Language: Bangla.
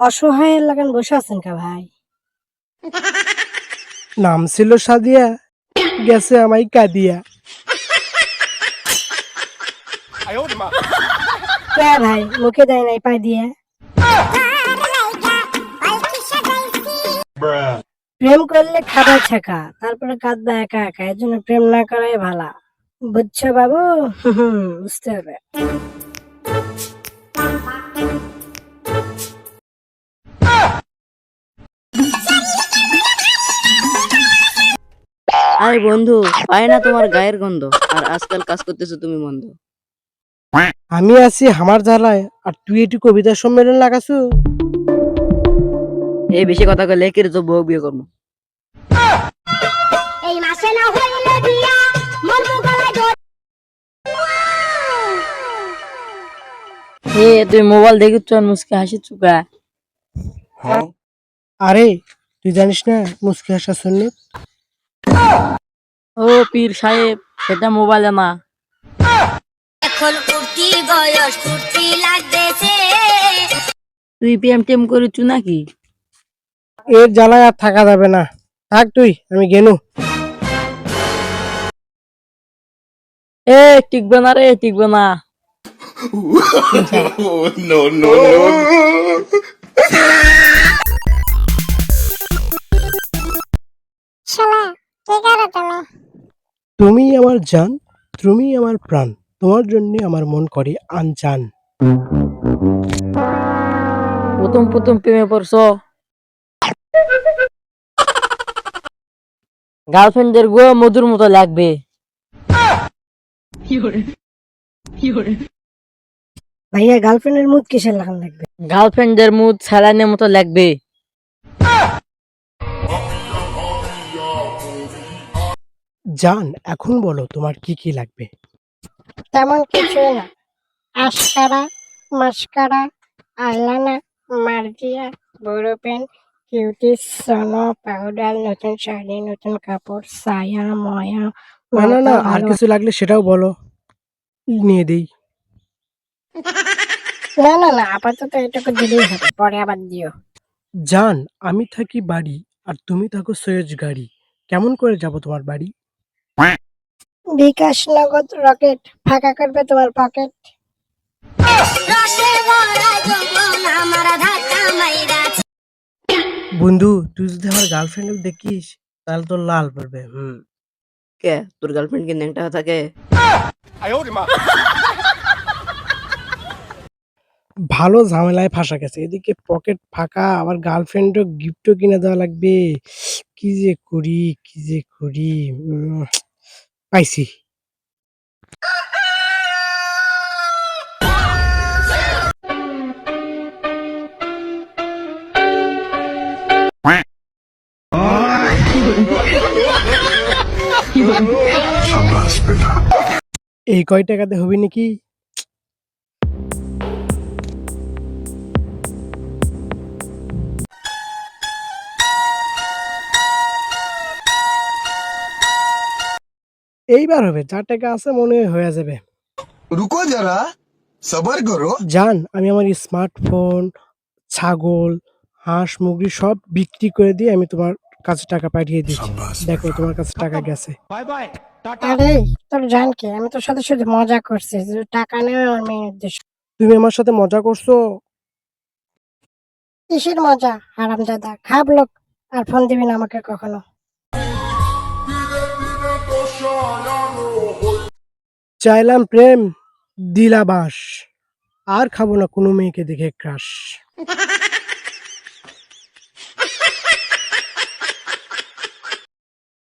অসহায় লাগান বসে আছেন কা ভাই? নাম ছিল সাদিয়া গেছে আমায় কাদিয়া। কে ভাই? মুখে দেয় নাই পাই দিয়ে। প্রেম করলে খাবার ছাকা তারপরে কাঁদবা একা একা এর জন্য প্রেম না করাই ভালা। বুঝছ বাবু? হুম, বুঝতে হবে। আরে বন্ধু পায় না তোমার গায়ের গন্ধ আর আজকাল কাজ করতেছো তুমি বন্ধু আমি আছি আমার জ্বালায় আর তুই এটি কবিতা সম্মেলন লাগাছু? এই বেশি কথা কইলে কে তো বউ বিয়ে করব। এই মাসে না হইলে বিয়া মরবো গলায় এ তুই মোবাইল দেখিচ্ছ মুসকে হাসি চুকা আরে তুই জানিস না মুসকি হাসা শুনলি ও পীর সাহেব সেটা মোবাইলে না। এখন কুর্তি বয়স কুর্তি লাগতেছে। তুই টেম করেছু নাকি? এর জ্বালায় আর থাকা যাবে না। থাক তুই আমি গেনু। এ টিকবে না রে টিকবে না. শালা কে করো তুমি তুমি আমার জান তুমি আমার প্রাণ তোমার জন্য আমার মন করে আনজান। প্রথম প্রথম প্রেমে পড়ছ? গার্লফ্রেন্ডদের গো মধুর মতো লাগবে। ভাইয়া গার্লফ্রেন্ডের মুখ কিসের লাগান লাগবে? গার্লফ্রেন্ডদের মুড স্যালাইনের মতো লাগবে। জান এখন বলো তোমার কি কি লাগবে? তেমন কিছুই না। আশকারা মাস্কারা আইলানা মার্জিয়া বড় পেন কিউটি সনো পাউডার নতুন শাড়ি নতুন কাপড় সায়া ময়া না না না আর কিছু লাগলে সেটাও বলো। নিয়ে দেই। না না না আপাতত এটুকু দিলেই হবে পরে আবার দিও। জান আমি থাকি বাড়ি আর তুমি থাকো সৈয়দ গাড়ি। কেমন করে যাব তোমার বাড়ি? বিকাশ নগদ রকেট ফাঁকা করবে তোমার পকেট। বন্ধু তুই যদি আমার গার্লফ্রেন্ড দেখিস তাহলে তোর লাল পড়বে হুম। কে তোর গার্লফ্রেন্ড কি ন্যাংটা থাকে। ভালো ঝামেলায় ফাঁসা গেছে। এদিকে পকেট ফাঁকা আবার গার্লফ্রেন্ডও গিফটও কিনে দেওয়া লাগবে। কি যে করি কি যে করি উম, পাইছি। এই কয় টাকাতে হবে নাকি? এইবার হবে যা টাকা আছে মনে হয়ে যাবে। রুকো যারা সবার করো। জান আমি আমার স্মার্টফোন ছাগল হাঁস মুরগি সব বিক্রি করে দিয়ে আমি তোমার কাছে টাকা পাঠিয়ে দিচ্ছি দেখো তোমার কাছে টাকা গেছে। আরে তোর জান কি আমি তোর সাথে শুধু মজা করছি টাকা নেওয়া আমার মেন উদ্দেশ্য। তুমি আমার সাথে মজা করছ? কিসের মজা? হারামজাদা খাব লোক আর ফোন দিবি না আমাকে কখনো। চাইলাম প্রেম দিলাবাস। আর খাব না কোনো মেয়েকে দেখে ক্রাশ।